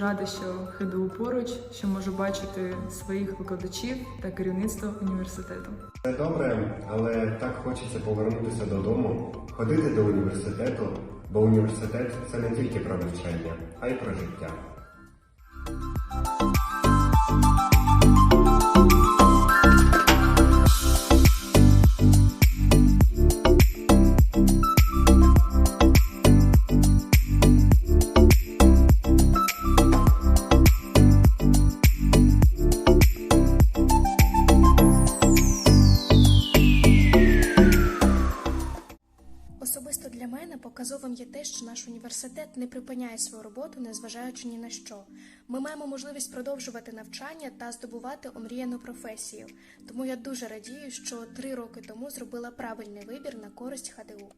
знати, що ХДУ поруч, що можу бачити своїх викладачів та керівництво університету. Це добре, але так хочеться повернутися додому, ходити до університету, бо університет це не тільки про навчання, а й про життя. Мене показовим є те, що наш університет не припиняє свою роботу, незважаючи ні на що. Ми маємо можливість продовжувати навчання та здобувати омріяну професію. Тому я дуже радію, що три роки тому зробила правильний вибір на користь ХДУ.